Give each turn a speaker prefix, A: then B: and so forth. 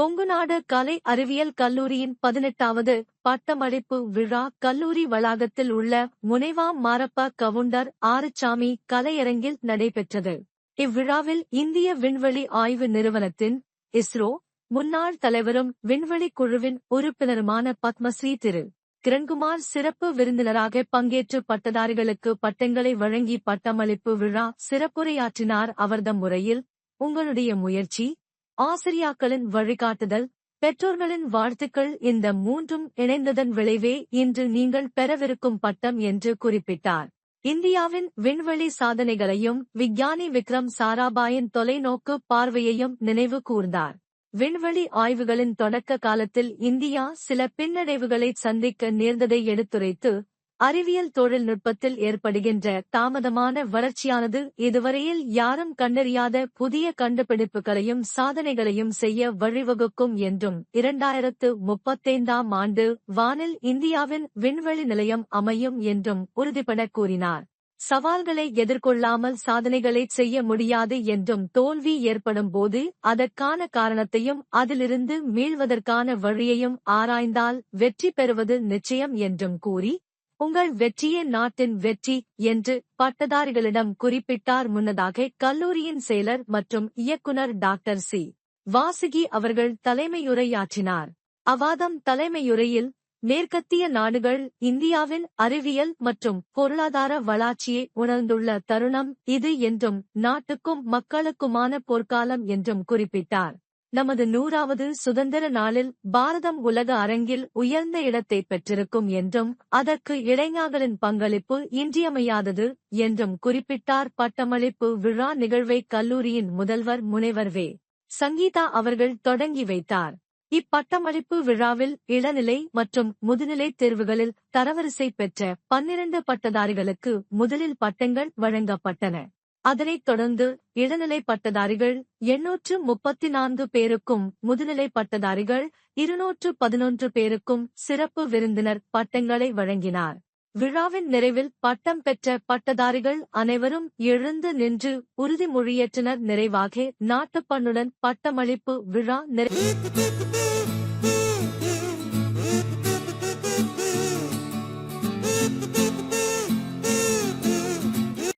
A: கொங்குநாடு கலை அறிவியல் கல்லூரியின் பதினெட்டாவது பட்டமளிப்பு விழா கல்லூரி வளாகத்தில் உள்ள முனைவாம் மாரப்ப கவுண்டர் ஆறுசாமி கலையரங்கில் நடைபெற்றது. இவ்விழாவில் இந்திய விண்வெளி ஆய்வு நிறுவனத்தின் இஸ்ரோ முன்னாள் தலைவரும் விண்வெளி குழுவின் உறுப்பினருமான பத்மஸ்ரீ திரு. கிரண்குமார் சிறப்பு விருந்தினராக பங்கேற்று பட்டதாரிகளுக்கு பட்டங்களை வழங்கி பட்டமளிப்பு விழா சிறப்புரையாற்றினார். அவர்தம் முறையில் உங்களுடைய முயற்சி ஆசிரியாக்களின் வழிகாட்டுதல் பெற்றோர்களின் வாழ்த்துக்கள் இந்த மூன்றும் இணைந்ததன் விளைவே இன்று நீங்கள் பெறவிருக்கும் பட்டம் என்று குறிப்பிட்டார். இந்தியாவின் விண்வெளி சாதனைகளையும் விஞ்ஞானி விக்ரம் சாராபாயின் தொலைநோக்கு பார்வையையும் நினைவு கூர்ந்தார். விண்வெளி ஆய்வுகளின் தொடக்க காலத்தில் இந்தியா சில பின்னடைவுகளை சந்திக்க நேர்ந்ததை எடுத்துரைத்து அறிவியல் தொழில்நுட்பத்தில் ஏற்படுகின்ற தாமதமான வளர்ச்சியானது இதுவரையில் யாரும் கண்டறியாத புதிய கண்டுபிடிப்புகளையும் சாதனைகளையும் செய்ய வழிவகுக்கும் என்றும் இரண்டாயிரத்து முப்பத்தைந்தாம் ஆண்டு வானில் இந்தியாவின் விண்வெளி நிலையம் அமையும் என்றும் உறுதிபட கூறினார். சவால்களை எதிர்கொள்ளாமல் சாதனைகளை செய்ய முடியாது என்றும் தோல்வி ஏற்படும் போது அதற்கான காரணத்தையும் அதிலிருந்து மீள்வதற்கான வழியையும் ஆராய்ந்தால் வெற்றி பெறுவது நிச்சயம் என்றும் கூறி உங்கள் வெற்றியே நாட்டின் வெற்றி என்று பட்டதாரிகளிடம் குறிப்பிட்டார் முன்னதாக கல்லூரியின் செயலர் மற்றும் இயக்குனர் டாக்டர் சி. வாசுகி அவர்கள் தலைமையுரையாற்றினார். அவாதம் தலைமையுரையில் மேற்கத்திய நாடுகள் இந்தியாவின் அறிவியல் மற்றும் பொருளாதார வளர்ச்சியை உணர்ந்துள்ள தருணம் இது என்றும் நாட்டுக்கும் மக்களுக்குமான பொற்காலம் என்றும் குறிப்பிட்டார். நமது நூறாவது சுதந்திர நாளில் பாரதம் உலக அரங்கில் உயர்ந்த இடத்தை பெற்றிருக்கும் என்றும் அதற்கு இளைஞர்களின் பங்களிப்பு இன்றியமையாதது என்றும் குறிப்பிட்டார் பட்டமளிப்பு விழா நிகழ்வை கல்லூரியின் முதல்வர் முனைவர் வே. சங்கீதா அவர்கள் தொடங்கி வைத்தார். இப்பட்டமளிப்பு விழாவில் இளநிலை மற்றும் முதுநிலை தேர்வுகளில் தரவரிசை பெற்ற பன்னிரண்டு பட்டதாரிகளுக்கு முதலில் பட்டங்கள் வழங்கப்பட்டன. அதனைத் தொடர்ந்து இளநிலை பட்டதாரிகள் எண்ணூற்று முப்பத்தி நான்கு பேருக்கும் முதுநிலை பட்டதாரிகள் இருநூற்று பதினொன்று பேருக்கும் சிறப்பு விருந்தினர் பட்டங்களை வழங்கினார். விழாவின் நிறைவில் பட்டம் பெற்ற பட்டதாரிகள் அனைவரும் எழுந்து நின்று உறுதிமொழியேற்றனர் நிறைவாக நாட்டுப்பண்ணுடன் பட்டமளிப்பு விழா நிறைவு